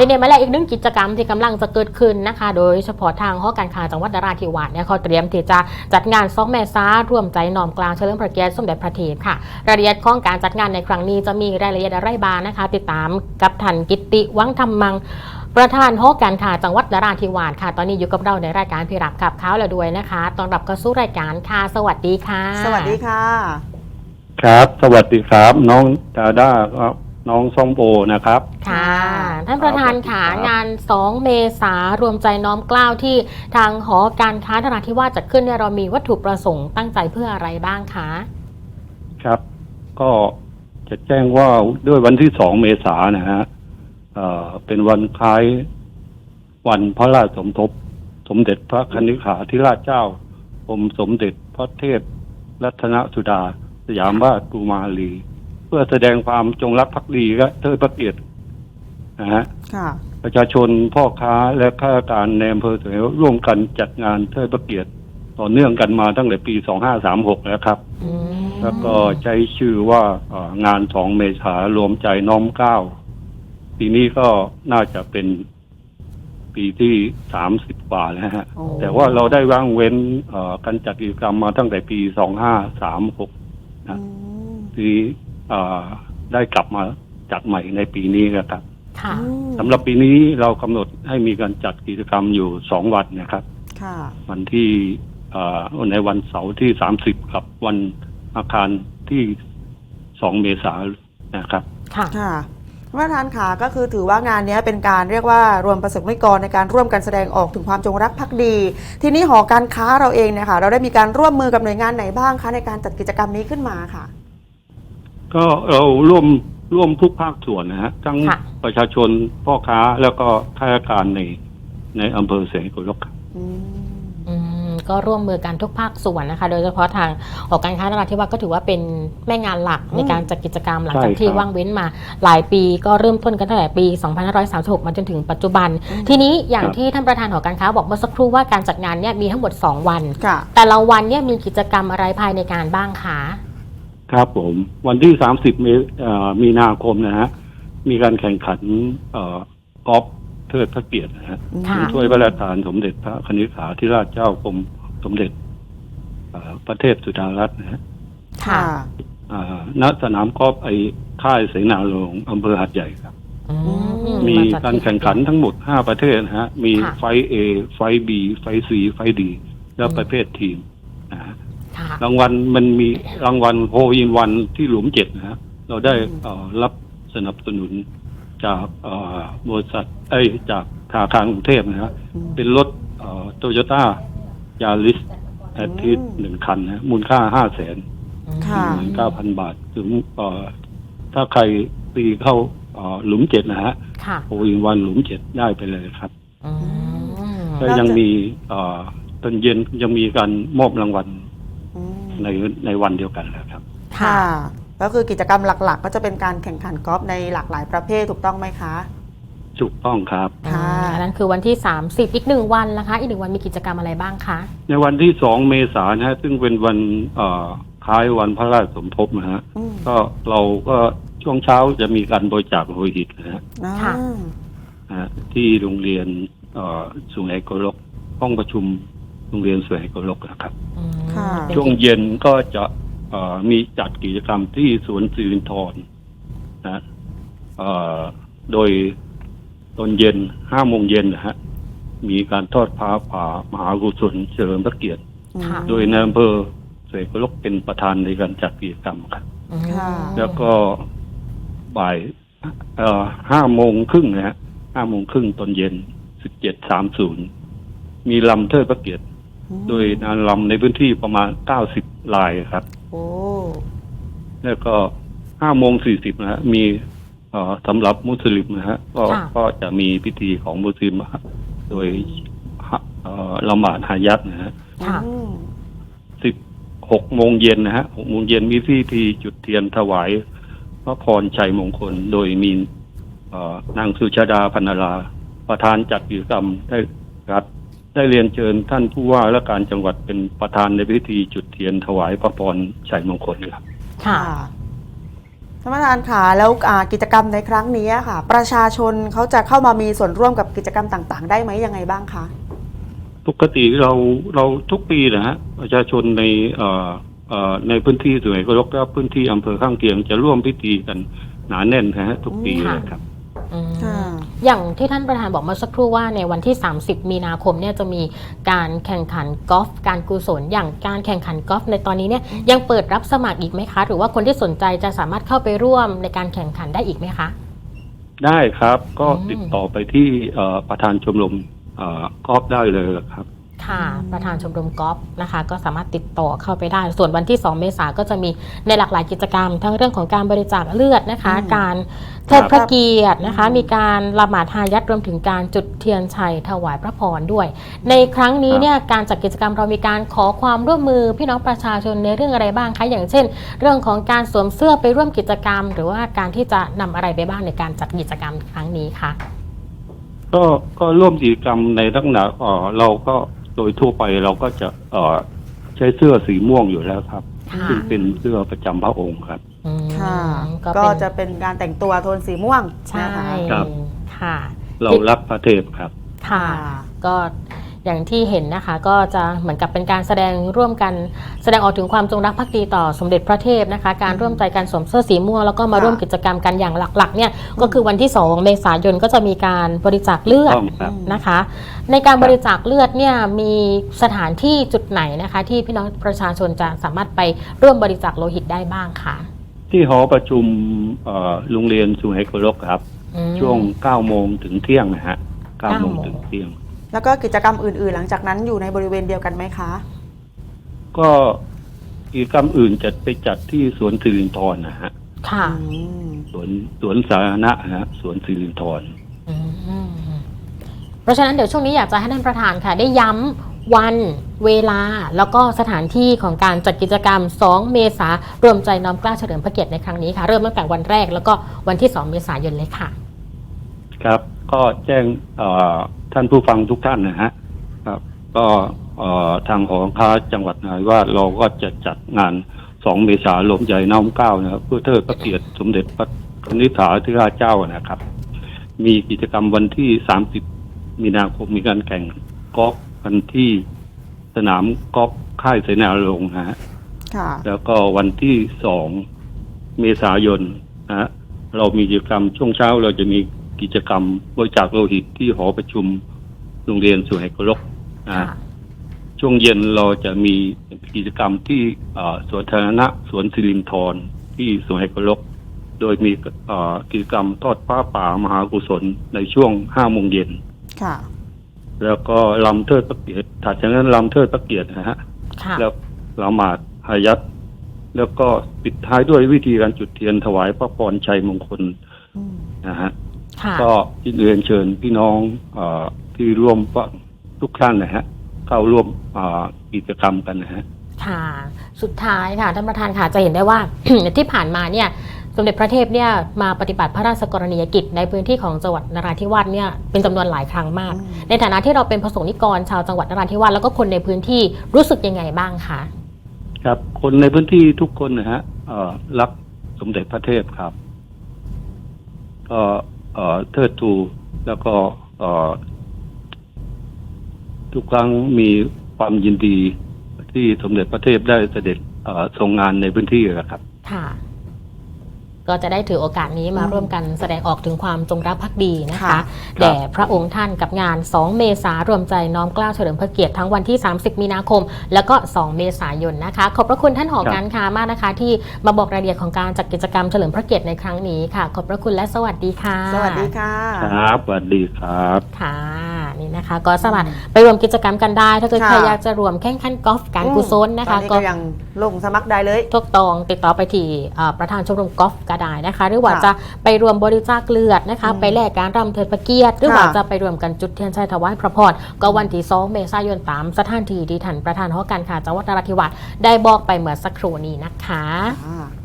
ทีนี้มาแล้วอีกหนึ่งกิจกรรมที่กำลังจะเกิดขึ้นนะคะ โดยเฉพาะทางหอการค้าจังหวัดนราธิวาสเนี่ยเขาเตรียมที่จะจัดงานซอกแม่ซ้าร่วมใจหนอมกลางเฉลิมพระเกียรติสมเด็จพระเทพค่ะ รายละเอียดของการจัดงานในครั้งนี้จะมีรายละเอียดอะไรบ้างนะคะ ติดตามกับท่านกิตติวังธรรมัง ประธานหอการค้าจังหวัดนราธิวาสค่ะ ตอนนี้อยู่กับเราในรายการพิรับขับเขาแล้วด้วยนะคะตอนรับเข้าสู่รายการค่ะสวัสดีค่ะ สวัสดีค่ะ ครับ สวัสดีครับ น้องดาด้าครับ น้องส้มโอนะครับ ค่ะครับท่านประธานค่ะครับ งาน 2 เมษารวมใจน้อมเกล้าวที่ทางหอการค้านราธิวาสจัดขึ้นเนี่ยเรามีวัตถุประสงค์ตั้งใจเพื่ออะไรบ้างคะครับ ก็จะแจ้งว่าด้วยวันที่สองเมษายนนะฮะเอ่อเป็นวันคล้ายวันพระราชสมทบ สมเด็จพระคณิษฐาธิราชเจ้ากรมสมเด็จพระเทพรัตนสุดา สยามราชกุมารี เพื่อแสดงความจงรักภักดีและเทิดพระเกียรตินะฮะค่ะประชาชนพ่อค้าและข้าราชการในอำเภอเสนร่วมกันจัดงานเทิดพระเกียรติต่อเนื่องกันมาตั้งแต่ปี 2536 แล้วครับ อืมแล้วก็ใช้ชื่อว่าเอ่องาน2เมษารวมใจน้อมเกล้าปีนี้ก็น่าจะเป็นปีที่ 30กว่าแล้วฮะ โอ้แต่ว่าเราได้ว่างเว้นเอ่อการจัดกิจกรรมมาตั้งแต่ปี 2536 อืมที่ เอ่อได้กลับมาจัดใหม่ในปีนี้นะครับค่ะอืมสำหรับปีนี้เรากำหนดให้มีการจัดกิจกรรมอยู่สองวันนะครับ ค่ะ วันที่เอ่อในวันเสาร์ที่สามสิบกับวันอาคารที่สองเมษายนนะครับ ค่ะ ค่ะท่านประธานค่ะก็คือถือว่างานเนี้ยเป็นการเรียกว่ารวมประสบนิกรในการร่วมกันแสดงออกถึงความจงรักภักดี ทีนี้หอการค้าเราเองเนี่ยค่ะ เราได้มีการร่วมมือกับหน่วยงานไหนบ้างคะในการจัดกิจกรรมนี้ขึ้นมาค่ะ ก็เราร่วมร่วมทุกภาคส่วนนะฮะทั้งค่ะ ประชาชนพ่อค้าแล้วก็ข้าราชการในในอำเภอเสนาโกลกครับ อืมอืมก็ร่วมมือกันทุกภาคส่วนนะคะ โดยเฉพาะทางหอการค้านราธิวาสก็ถือว่าเป็นแม่งานหลักในการจัดกิจกรรมหลังจากที่ว่างเว้นมาหลายปีก็เริ่มต้นกันตั้งแต่ปี 2536 มาจนถึงปัจจุบันทีนี้อย่างที่ท่านประธานหอการค้าบอกเมื่อสักครู่ว่าการจัดงานเนี่ยมีทั้งหมด 2 วัน ค่ะ แต่ละวันเนี่ยมีกิจกรรมอะไรภายในงานบ้างคะ ครับผม วันที่สามสิบมีเอ่อมีนาคมนะฮะ มีการแข่งขันเอ่อกอล์ฟเทิดพระเกียรตินะฮะค่ะ ช่วยพระราชทานสมเด็จพระคณิษฐาธิราชเจ้ากรมสมเด็จเอ่อพระเทพสุดารัตน์นะฮะค่ะอ่าณสนามกอล์ฟไอ้ค่ายเสนาหลวงอำเภอหัดใหญ่ครับ อืมีจัดการที่แข่งขันทั้งหมดห้าประเทศนะฮะ มีค่ะ ไฟเอไฟบีไฟซีไฟดีแล้วประเภททีมนะฮะค่ะ รางวัลมันมีรางวัลโฮอินวันที่หลุมเจ็ดนะฮะเราได้อืมเอ่อรับสนับสนุนจากเอ่อบริษัทเอ้ยจากธนาคารกรุงเทพนะฮะอืม เป็นรถโตโยต้ายาริสแอทิสอืมหนึ่งคันนะฮะมูลค่าห้าแสน ค่ะหมื่นเก้าพันบาทถึงเอ่อถ้าใครตีเข้าเอ่อหลุมเจ็ดนะฮะค่ะ โออินวันหลุมเจ็ดได้ไปเลยครับอืม ก็ยังมีเอ่อตอนเย็นยังมีการมอบรางวัลอืม ในในวันเดียวกันแล้วครับ ค่ะ ก็คือกิจกรรมหลักๆ ก็จะเป็นการแข่งขันกอล์ฟในหลากหลายประเภทถูกต้องไหมคะ ถูกต้องครับค่ะ อันนั้นคือวันที่ 30 อีกหนึ่งวันนะคะ อีกหนึ่งวันมีกิจกรรมอะไรบ้างคะ ในวันที่สองเมษายนนะฮะซึ่งเป็นวันเอ่อคล้ายวันพระราชสมภพนะฮะ อืมก็เราก็ช่วงเช้าจะมีการบริจาคโลหิตนะฮะอ่าค่ะนะฮะที่โรงเรียนเอ่อสุไหงโกลกห้องประชุมโรงเรียนสุไหงโกลกนะครับ อืม ค่ะเป็นช่วงเย็นก็จะเอ่อมีจัดกิจกรรมที่สวนสิรินทรนะเอ่อโดยตอนเย็นห้าโมงเย็นนะฮะ มีการทอดผ้าป่ามหากุศลเฉลิมพระเกียรติ ค่ะ โดยนายอำเภอเสกลกเป็นประธานในการจัดกิจกรรมครับอืมค่ะแล้วก็บ่ายเอ่อห้าโมงครึ่งนะฮะห้าโมงครึ่งตอนเย็นสิบเจ็ดสามศูนย์มีลำเทิดพระเกียรติอืม โดยนานลำในพื้นที่ประมาณเก้าสิบลายครับ โอ้แล้วก็ห้าโมงสี่สิบนะฮะมีเอ่อสำหรับมุสลิมนะฮะก็ค่ะ ก็จะมีพิธีของมุสลิมนะฮะโดยฮะเอ่อละหมาดฮายัดนะฮะค่ะ อืมสิบหกโมงเย็นนะฮะหกโมงเย็นมีพิธีจุดเทียนถวาย พระพรชัยมงคล โดยมีเอ่อนางสุชาดาพันนารา ประธานจัดกิจกรรมได้ครับ ได้เรียนเชิญท่านผู้ว่าและการจังหวัดเป็นประธานในพิธีจุดเทียนถวายพระพรชัยมงคลครับ ค่ะท่านประธานค่ะแล้วอ่ากิจกรรมในครั้งนี้ค่ะ ประชาชนเขาจะเข้ามามีส่วนร่วมกับกิจกรรมต่าง ๆ ได้ไหมยังไงบ้างคะปกติเราเราทุกปีนะฮะประชาชนในเอ่อเอ่อในพื้นที่สวยกรกและพื้นที่อำเภอข้างเคียงจะร่วมพิธีกันหนาแน่นนะฮะทุกปีค่ะเลยครับอืมค่ะ อย่างที่ท่านประธานบอกเมื่อสักครู่ว่าในวันที่ 30 มีนาคมเนี่ยจะมีการแข่งขันกอล์ฟการกุศล อย่างการแข่งขันกอล์ฟในตอนนี้เนี่ยยังเปิดรับสมัครอีกไหมคะ หรือว่าคนที่สนใจจะสามารถเข้าไปร่วมในการแข่งขันได้อีกไหมคะ ได้ครับก็อืมติดต่อไปที่เอ่อประธานชมรมเอ่อกอล์ฟได้เลยครับ ค่ะอืมประธานชมรมกอล์ฟนะคะ ก็สามารถติดต่อเข้าไปได้ ส่วนวันที่ 2 เมษาก็จะมีในหลากหลายกิจกรรม ทั้งเรื่องของการบริจาคเลือดนะคะ การเทิดพระเกียรตินะคะ มีการละหมาดฮายัดรวมถึงการจุดเทียนชัยถวายพระพรด้วย ในครั้งนี้เนี่ยการจัดกิจกรรมเรามีการขอความร่วมมือพี่น้องประชาชนในเรื่องอะไรบ้างคะอย่างเช่น เรื่องของการสวมเสื้อไปร่วมกิจกรรม หรือว่าการที่จะนำอะไรไปบ้างในการจัดกิจกรรมครั้งนี้คะก็ก็ร่วมกิจกรรมในลักษณะเอ่อเราก็ โดยทั่วไปเราก็จะเอ่อใช้เสื้อสีม่วงอยู่แล้วครับค่ะซึ่งเป็นเสื้อประจำพระองค์ครับ อืมค่ะ ก็ก็เป็นจะเป็นการแต่งตัวโทนสีม่วงใช่นะคะ ครับ ค่ะ เรารักพระเทพครับ ค่ะ ค่ะ ก็ อย่างที่เห็นนะคะ ก็จะเหมือนกับเป็นการแสดงร่วมกันแสดงออกถึงความจงรักภักดีต่อสมเด็จพระเทพนะคะ การร่วมใจกันสวมเสื้อสีม่วงแล้วก็มาค่ะร่วมกิจกรรมกันอย่างหลักๆเนี่ยก็คือวันที่ 2 เมษายนก็จะมีการบริจาคเลือดต้องครับนะคะ ในการบริจาคเลือดเนี่ยมีสถานที่จุดไหนนะคะ ที่พี่น้องประชาชนจะสามารถไปร่วมบริจาคโลหิตได้บ้างคะที่หอประชุมเอ่อโรงเรียนสุไหงโกลกครับอืมช่วง9โมงถึงเที่ยงนะฮะ9โมง9โมงถึงเที่ยง แล้วก็กิจกรรมอื่น ๆ หลังจากนั้นอยู่ในบริเวณเดียวกันไหมคะ ก็กิจกรรมอื่นจะไปจัดที่สวนสิรินทรนะฮะค่ะอืมสวนสวนสาธารณะนะฮะสวนสิรินทร อืมเพราะฉะนั้นเดี๋ยวช่วงนี้อยากจะให้ท่านประธานค่ะ ได้ย้ำวันเวลา แล้วก็สถานที่ของการจัดกิจกรรม 2 เมษารวมใจน้อมเกล้าเฉลิมพระเกียรติในครั้งนี้ค่ะ เริ่มตั้งแต่วันแรกแล้วก็วันที่ 2 เมษายนเลยค่ะ ครับ ก็แจ้งเอ่อท่านผู้ฟังทุกท่านนะฮะครับ ก็เอ่อทางหอการค้าจังหวัดนายว่าเราก็จะจัดงาน2เมษายนลมใหญ่น้อมเกล้านะครับเพื่อเทิดพระเกียรติสมเด็จพระนิธิถาธิราชเจ้านะครับ มีกิจกรรมวันที่30มีนาคมมีการแข่งกอล์ฟกันที่สนามกอล์ฟค่ายเสนาลงค์นะฮะค่ะแล้วก็วันที่สองเมษายนนะฮะเรามีกิจกรรมช่วงเช้าเราจะมี กิจกรรมบริจาคโลหิตที่หอประชุมโรงเรียนสุไหงโกลกนะค่ะฮะช่วงเย็นเราจะมีกิจกรรมที่เอ่อสวนสาธารณะสวนสิรินทรที่สุไหงโกลก โดยมีเอ่อกิจกรรมทอดผ้าป่ามหากุศลในช่วงห้าโมงเย็น ค่ะ แล้วก็ลำเทิดพระเกียรติถัดจากนั้นลำเทิดพระเกียรตินะฮะ ค่ะ แล้วละหมาดหายัดแล้วก็ปิดท้ายด้วยวิธีการจุดเทียนถวายพระพรชัยมงคลอืมนะฮะค่ะ ก็ที่เรียนเชิญพี่น้องเออที่ร่วมฟังทุกท่านนะฮะเข้าร่วมเอ่อกิจกรรมกันนะฮะค่ะสุดท้ายค่ะท่านประธานค่ะจะเห็นได้ว่า ที่ผ่านมาเนี่ยสมเด็จพระเทพเนี่ยมาปฏิบัติพระราชกรณียกิจในพื้นที่ของจังหวัดนราธิวาสเนี่ยเป็นจำนวนหลายครั้งมากอืมในฐานะที่เราเป็นประสงค์นิกรชาวจังหวัดนราธิวาสแล้วก็คนในพื้นที่รู้สึกยังไงบ้างคะครับคนในพื้นที่ทุกคนนะฮะเอ่อรักสมเด็จพระเทพครับก็ เทิดทูแล้วก็ทุกครั้งมีความยินดีที่สมเด็จพระเทพได้เสด็จทรงงานในพื้นที่นะครับ ค่ะ ก็จะได้ถือโอกาสนี้มาอืมร่วมกันแสดงออกถึงความจงรักภักดีนะคะค่ะแด่พระองค์ท่านกับงาน 2 เมษารวมใจน้อมเกล้าเฉลิมพระเกียรติทั้งวันที่ 30 มีนาคม แล้วก็ 2 เมษายนนะคะ ขอบพระคุณท่านหอครับการค้ามากนะคะ ที่มาบอกรายละเอียดของการจัดกิจกรรมเฉลิมพระเกียรติในครั้งนี้ค่ะ ขอบพระคุณและสวัสดีค่ะ สวัสดีค่ะ ครับสวัสดีครับค่ะ นี่นะคะ ก็สมัครไปรวมกิจกรรมกันได้ ถ้าเกิดค่ะใครอยากจะรวมแข่งขันกอล์ฟการกุศลนะตอคะนนี้ก็ยังลงสมัครได้เลยทุกตองติดต่อไปที่เอ่อประธานชมรมกอล์ฟก็ได้นะคะ หรือว่าค่ะจะไปรวมบริจาคเลือดนะคะอืมไปแลกการรำเทิดพระเกียรติหรือค่ะว่าจะไปรวมกันจุดเทียนชัยถวายพระพรก็วันที่2เมษายนตามสถานที่ที่ท่านประธานหอการค้าจังหวัดนราธิวาสได้บอกไปเมื่อสักครู่นี้นะคะอ่า